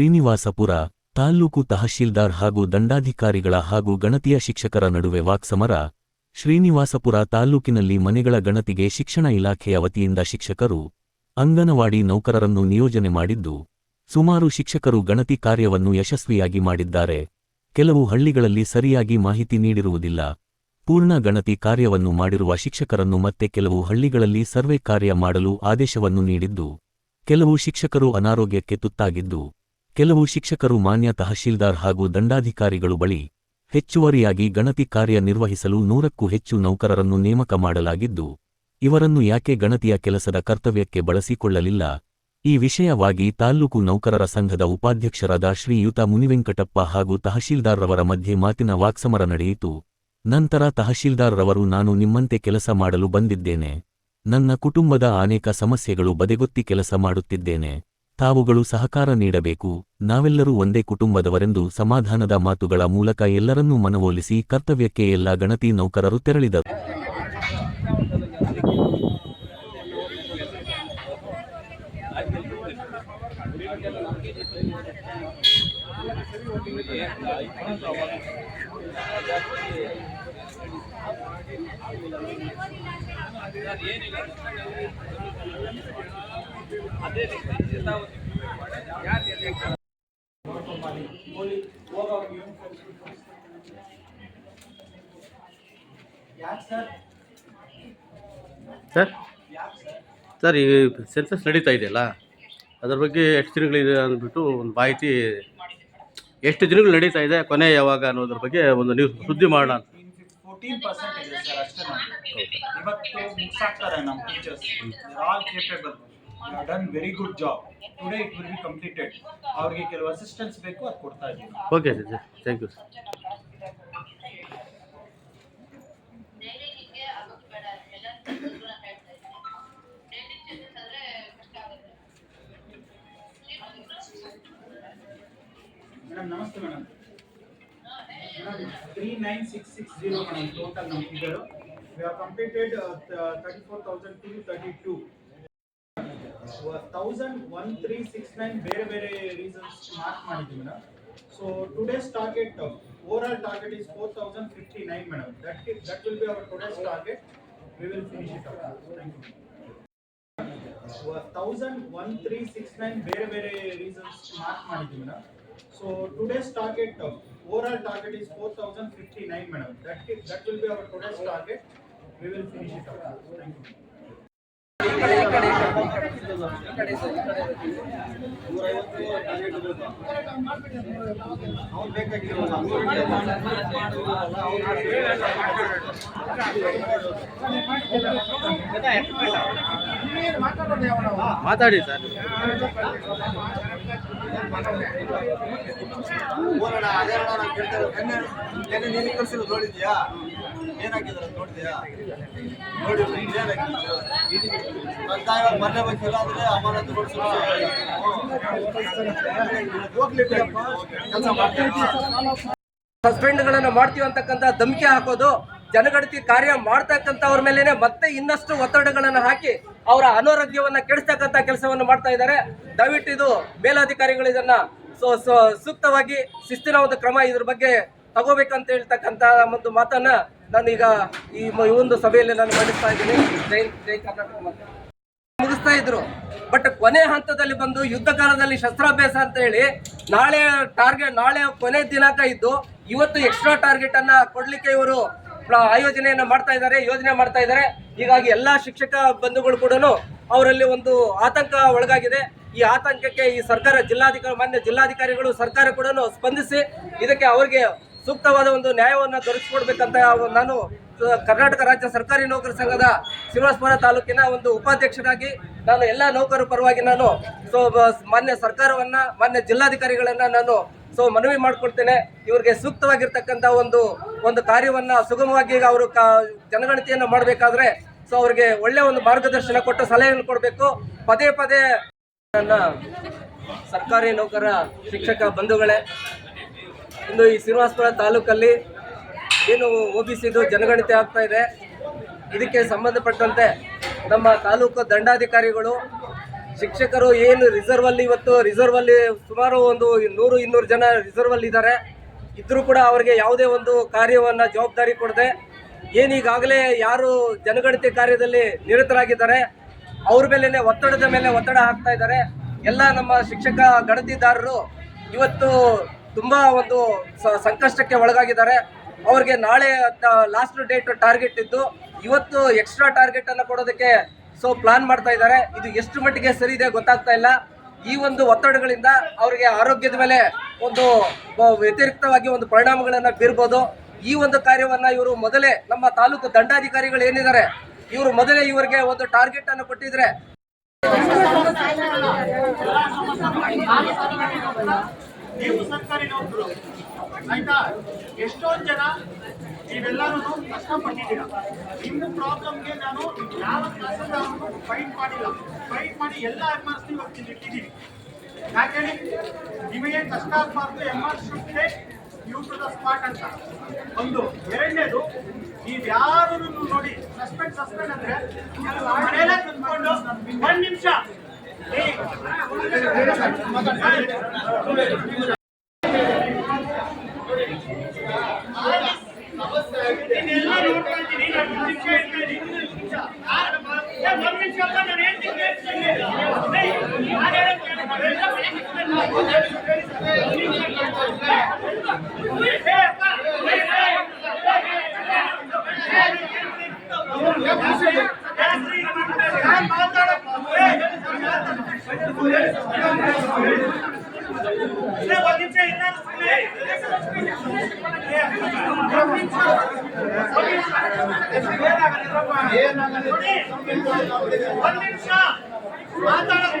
ಶ್ರೀನಿವಾಸಪುರ ತಾಲ್ಲೂಕು ತಹಶೀಲ್ದಾರ್ ಹಾಗೂ ದಂಡಾಧಿಕಾರಿಗಳ ಹಾಗೂ ಗಣತಿಯ ಶಿಕ್ಷಕರ ನಡುವೆ ವಾಕ್ಸಮರ ಶ್ರೀನಿವಾಸಪುರ ತಾಲ್ಲೂಕಿನಲ್ಲಿ ಮನೆಗಳ ಗಣತಿಗೆ ಶಿಕ್ಷಣ ಇಲಾಖೆಯ ವತಿಯಿಂದ ಶಿಕ್ಷಕರು, ಅಂಗನವಾಡಿ ನೌಕರರನ್ನು ನಿಯೋಜನೆ ಮಾಡಿದ್ದು, ಸುಮಾರು ಶಿಕ್ಷಕರು ಗಣತಿ ಕಾರ್ಯವನ್ನು ಯಶಸ್ವಿಯಾಗಿ ಮಾಡಿದ್ದಾರೆ. ಕೆಲವು ಹಳ್ಳಿಗಳಲ್ಲಿ ಸರಿಯಾಗಿ ಮಾಹಿತಿ ನೀಡಿರುವುದಿಲ್ಲ. ಪೂರ್ಣ ಗಣತಿ ಕಾರ್ಯವನ್ನು ಮಾಡಿರುವ ಶಿಕ್ಷಕರನ್ನು ಮತ್ತೆ ಕೆಲವು ಹಳ್ಳಿಗಳಲ್ಲಿ ಸರ್ವೆ ಕಾರ್ಯ ಮಾಡಲು ಆದೇಶವನ್ನು ನೀಡಿದ್ದು, ಕೆಲವು ಶಿಕ್ಷಕರು ಅನಾರೋಗ್ಯಕ್ಕೆ ತುತ್ತಾಗಿದ್ದು ಕೆಲವು ಶಿಕ್ಷಕರು ಮಾನ್ಯ ತಹಶೀಲ್ದಾರ್ ಹಾಗೂ ದಂಡಾಧಿಕಾರಿಗಳು ಬಳಿ ಹೆಚ್ಚುವರಿಯಾಗಿ ಗಣತಿ ಕಾರ್ಯ ನಿರ್ವಹಿಸಲು ನೂರಕ್ಕೂ ಹೆಚ್ಚು ನೌಕರರನ್ನು ನೇಮಕ ಮಾಡಲಾಗಿದ್ದು, ಇವರನ್ನು ಯಾಕೆ ಗಣತಿಯ ಕೆಲಸದ ಕರ್ತವ್ಯಕ್ಕೆ ಬಳಸಿಕೊಳ್ಳಲಿಲ್ಲ? ಈ ವಿಷಯವಾಗಿ ತಾಲ್ಲೂಕು ನೌಕರರ ಸಂಘದ ಉಪಾಧ್ಯಕ್ಷರಾದ ಶ್ರೀಯುತ ಮುನಿವೆಂಕಟಪ್ಪ ಹಾಗೂ ತಹಶೀಲ್ದಾರ್ರವರ ಮಧ್ಯೆ ಮಾತಿನ ವಾಕ್ಸಮರ ನಡೆಯಿತು. ನಂತರ ತಹಶೀಲ್ದಾರ್ರವರು, ನಾನು ನಿಮ್ಮಂತೆ ಕೆಲಸ ಮಾಡಲು ಬಂದಿದ್ದೇನೆ. ನನ್ನ ಕುಟುಂಬದ ಅನೇಕ ಸಮಸ್ಯೆಗಳು ಬದೆಗೊತ್ತಿ ಕೆಲಸ ಮಾಡುತ್ತಿದ್ದೇನೆ. ತಾವುಗಳು ಸಹಕಾರ ನೀಡಬೇಕು. ನಾವೆಲ್ಲರೂ ಒಂದೇ ಕುಟುಂಬದವರೆಂದು ಸಮಾಧಾನದ ಮಾತುಗಳ ಮೂಲಕ ಎಲ್ಲರನ್ನೂ ಮನವೊಲಿಸಿ ಕರ್ತವ್ಯಕ್ಕೆ ಎಲ್ಲ ಗಣತಿ ನೌಕರರು ತೆರಳಿದರು. ಸರ್? ಸರ್ ಈ ಸೆನ್ಸಸ್ ನಡೀತಾ ಇದೆಯಲ್ಲ? ಅದ್ರ ಬಗ್ಗೆ ಎಷ್ಟು ತಿರುಗಳಿದೆ ಅಂದ್ಬಿಟ್ಟು ಒಂದು ಮಾಹಿತಿ ಎಷ್ಟು ದಿನಗಳು ನಡೀತಾ ಇದೆ ಕೊನೆ ಯಾವಾಗ ಅನ್ನೋದ್ರ ಬಗ್ಗೆ ಒಂದು ನೀವು ಸುದ್ದಿ ಮಾಡೋಣ. ಅಂತ ಫೋರ್ಟೀನ್ ಪರ್ಸೆಂಟ್ ಇದೆ ಸರ್ ಅಷ್ಟೇ ಇವತ್ತು ಮಿಕ್ಸ್ ಆಗ್ತಾರೆ ನಮ್ಮ teachers all capable done very good job today it will be completed ಅವ್ರಿಗೆ ಕೆಲವು ಅಸಿಸ್ಟೆನ್ಸ್ ಬೇಕು ಅದು ಕೊಡ್ತಾ ಇದ್ದೀವಿ okay sir thank you sir madam ನಮಸ್ತೆ madam three nine six six zero madam total ನಮ್ಮ figure we are completed thirty four thousand two thirty two thousand one three six nine ಬೇರೆ ಬೇರೆ ರೀಸನ್ಸ್ ಮಾರ್ಕ್ ಮಾಡಿದ್ದೀವಿ madam so today's target over all target is four thousand fifty nine madam that that will be our today's target we will finish it thank you thousand one three six nine ಬೇರೆ ಬೇರೆ reasons mark ಮಾಡಿದ್ದೀವಿ madam so today's target overall target is four thousand fifty nine madam that that will be our today's target we will finish it thank you ಮಾತಾಡಿ sir. ನೋಡಿದ್ಯಾ ಅಂತ ನೋಡಿದ್ಯಾ ನೋಡಿ ಮಾಡ್ತೀನಿ ಸಸ್ಪೆಂಡ್ಗಳನ್ನು ಮಾಡ್ತೀವಿ ಅಂತಕ್ಕಂಥ ಧಮಕಿ ಹಾಕೋದು ಜನಗಣತಿ ಕಾರ್ಯ ಮಾಡ್ತಕ್ಕಂಥವ್ರ ಮೇಲೇನೆ ಮತ್ತೆ ಇನ್ನಷ್ಟು ಒತ್ತಡಗಳನ್ನು ಹಾಕಿ ಅವರ ಅನಾರೋಗ್ಯವನ್ನ ಕೆಡಿಸ್ತಕ್ಕಂಥ ಕೆಲಸವನ್ನು ಮಾಡ್ತಾ ಇದ್ದಾರೆ. ದಯವಿಟ್ಟು ಇದು ಮೇಲಾಧಿಕಾರಿಗಳು ಇದನ್ನ ಸೂಕ್ತವಾಗಿ ಶಿಸ್ತಿನ ಒಂದು ಕ್ರಮ ಇದ್ರ ಬಗ್ಗೆ ತಗೋಬೇಕಂತ ಹೇಳ್ತಕ್ಕಂಥ ಒಂದು ಮಾತನ್ನ ನಾನೀಗ ಈ ಒಂದು ಸಭೆಯಲ್ಲಿ ನಾನು ಮಂಡಿಸ್ತಾ ಇದ್ದೀನಿ. ಜೈ ಜೈ ಕರ್ನಾಟಕ. ಮುಗಿಸ್ತಾ ಇದ್ರು. ಬಟ್ ಕೊನೆ ಹಂತದಲ್ಲಿ ಬಂದು ಯುದ್ಧ ಕಾಲದಲ್ಲಿ ಶಸ್ತ್ರಾಭ್ಯಾಸ ಅಂತ ಹೇಳಿ ನಾಳೆ ಟಾರ್ಗೆಟ್ ನಾಳೆ ಕೊನೆ ದಿನಾಂಕ ಇದ್ದು ಇವತ್ತು ಎಕ್ಸ್ಟ್ರಾ ಟಾರ್ಗೆಟ್ ಅನ್ನ ಕೊಡ್ಲಿಕ್ಕೆ ಇವರು ಆಯೋಜನೆಯನ್ನ ಮಾಡ್ತಾ ಇದ್ದಾರೆ, ಯೋಜನೆ ಮಾಡ್ತಾ ಇದ್ದಾರೆ. ಹೀಗಾಗಿ ಎಲ್ಲ ಶಿಕ್ಷಕ ಬಂಧುಗಳು ಕೂಡ ಅವರಲ್ಲಿ ಒಂದು ಆತಂಕ ಒಳಗಾಗಿದೆ. ಈ ಆತಂಕಕ್ಕೆ ಈ ಸರ್ಕಾರ ಜಿಲ್ಲಾಧಿಕಾರಿ, ಮಾನ್ಯ ಜಿಲ್ಲಾಧಿಕಾರಿಗಳು ಸರ್ಕಾರ ಕೂಡ ಸ್ಪಂದಿಸಿ ಇದಕ್ಕೆ ಅವರಿಗೆ ಸೂಕ್ತವಾದ ಒಂದು ನ್ಯಾಯವನ್ನು ದೊರಕಿಸ್ಕೊಡ್ಬೇಕಂತ ನಾನು ಕರ್ನಾಟಕ ರಾಜ್ಯ ಸರ್ಕಾರಿ ನೌಕರ ಸಂಘದ ಶ್ರೀನಿವಾಸಪುರ ತಾಲೂಕಿನ ಒಂದು ಉಪಾಧ್ಯಕ್ಷರಾಗಿ ನಾನು ಎಲ್ಲ ನೌಕರರ ಪರವಾಗಿ ನಾನು ಸೊ ಮಾನ್ಯ ಸರ್ಕಾರವನ್ನ, ಮಾನ್ಯ ಜಿಲ್ಲಾಧಿಕಾರಿಗಳನ್ನ ನಾನು ಸೊ ಮನವಿ ಮಾಡ್ಕೊಳ್ತೇನೆ ಇವ್ರಿಗೆ ಸೂಕ್ತವಾಗಿರ್ತಕ್ಕಂಥ ಒಂದು ಒಂದು ಕಾರ್ಯವನ್ನ ಸುಗಮವಾಗಿ ಅವರು ಜನಗಣತಿಯನ್ನು ಮಾಡಬೇಕಾದ್ರೆ ಸೊ ಅವರಿಗೆ ಒಳ್ಳೆ ಒಂದು ಮಾರ್ಗದರ್ಶನ ಕೊಟ್ಟು ಸಲಹೆಯನ್ನು ಕೊಡಬೇಕು. ಪದೇ ಪದೇ ನನ್ನ ಸರ್ಕಾರಿ ನೌಕರ, ಶಿಕ್ಷಕ ಬಂಧುಗಳೇ, ಇಂದು ಈ ಶ್ರೀನಿವಾಸಪುರ ತಾಲೂಕಲ್ಲಿ ಏನು ಒ ಬಿ ಸಿದು ಜನಗಣತಿ ಆಗ್ತಾ ಇದೆ. ಇದಕ್ಕೆ ಸಂಬಂಧಪಟ್ಟಂತೆ ನಮ್ಮ ತಾಲೂಕು ದಂಡಾಧಿಕಾರಿಗಳು ಶಿಕ್ಷಕರು ಏನು ರಿಸರ್ವ್ ಅಲ್ಲಿ ಇವತ್ತು ರಿಸರ್ವ್ ಅಲ್ಲಿ ಸುಮಾರು ಒಂದು ನೂರು, ಇನ್ನೂರು ಜನ ರಿಸರ್ವ್ ಅಲ್ಲಿ ಇದ್ದಾರೆ. ಇದ್ರೂ ಕೂಡ ಅವರಿಗೆ ಯಾವುದೇ ಒಂದು ಕಾರ್ಯವನ್ನ ಜವಾಬ್ದಾರಿ ಕೊಡದೆ ಏನೀಗಾಗಲೇ ಯಾರು ಜನಗಣತಿ ಕಾರ್ಯದಲ್ಲಿ ನಿರತರಾಗಿದ್ದಾರೆ, ಅವ್ರ ಮೇಲೆನೆ ಒತ್ತಡದ ಮೇಲೆ ಒತ್ತಡ ಹಾಕ್ತಾ ಇದ್ದಾರೆ. ಎಲ್ಲ ನಮ್ಮ ಶಿಕ್ಷಕ ಗಣತಿದಾರರು ಇವತ್ತು ತುಂಬಾ ಒಂದು ಸಂಕಷ್ಟಕ್ಕೆ ಒಳಗಾಗಿದ್ದಾರೆ. ಅವ್ರಿಗೆ ನಾಳೆ ಲಾಸ್ಟ್ ಡೇಟ್ ಟಾರ್ಗೆಟ್ ಇದ್ದು, ಇವತ್ತು ಎಕ್ಸ್ಟ್ರಾ ಟಾರ್ಗೆಟ್ ಅನ್ನು ಕೊಡೋದಕ್ಕೆ ಸೊ ಪ್ಲಾನ್ ಮಾಡ್ತಾ ಇದ್ದಾರೆ. ಇದು ಎಷ್ಟು ಮಟ್ಟಿಗೆ ಸರಿ ಇದೆ ಗೊತ್ತಾಗ್ತಾ ಇಲ್ಲ. ಈ ಒಂದು ಒತ್ತಡಗಳಿಂದ ಅವರಿಗೆ ಆರೋಗ್ಯದ ಮೇಲೆ ಒಂದು ವ್ಯತಿರಿಕ್ತವಾಗಿ ಒಂದು ಪರಿಣಾಮಗಳನ್ನು ಬೀರ್ಬೋದು. ಈ ಒಂದು ಕಾರ್ಯವನ್ನ ಇವರು ಮೊದಲೇ ನಮ್ಮ ತಾಲೂಕು ದಂಡಾಧಿಕಾರಿಗಳು ಏನಿದ್ದಾರೆ, ಇವರು ಮೊದಲೇ ಇವರಿಗೆ ಒಂದು ಟಾರ್ಗೆಟ್ ಅನ್ನು ಕೊಟ್ಟಿದ್ರೆ. ನೀವು ಎಷ್ಟೊಂದು ಜನ ನೀವೆಲ್ಲರೂ ಕಷ್ಟಪಟ್ಟಿದ್ದೀರಾ? ನಿಮ್ಮ ಪ್ರಾಬ್ಲಮ್ಗೆ ನಾನು ಫೈಟ್ ಮಾಡಿಲ್ಲ ಫೈಟ್ ಮಾಡಿ ಎಲ್ಲ ಎಂ ಆರ್ ಸಿ ಇವತ್ತು ಇಟ್ಟಿದ್ದೀವಿ ಯಾಕೇಳಿ ನಿಮಗೆ ಕಷ್ಟ ಆಗಬಾರ್ದು R C U to the spot ಅಂತ. ಒಂದು. ಎರಡನೇದು, ನೀವು ಯಾರು ನೋಡಿ ಸಸ್ಪೆಂಡ್ ಸಸ್ಪೆಂಡ್ ಅಂದ್ರೆ ಮನೆಯಲ್ಲೇ ಕುತ್ಕೊಂಡು ಒಂದ್ ನಿಮಿಷ. ಇದನ್ನೆಲ್ಲ ನೋಡ್ತಾ ಇದ್ದೀನಿ ನಾನು ಒಂದ್ ನಿಮಿಷ ನಿಮಿಷ ನೋಡಿ, ಒಂದ್ ನಿಮಿಷ ಮಾತಾಡೋದು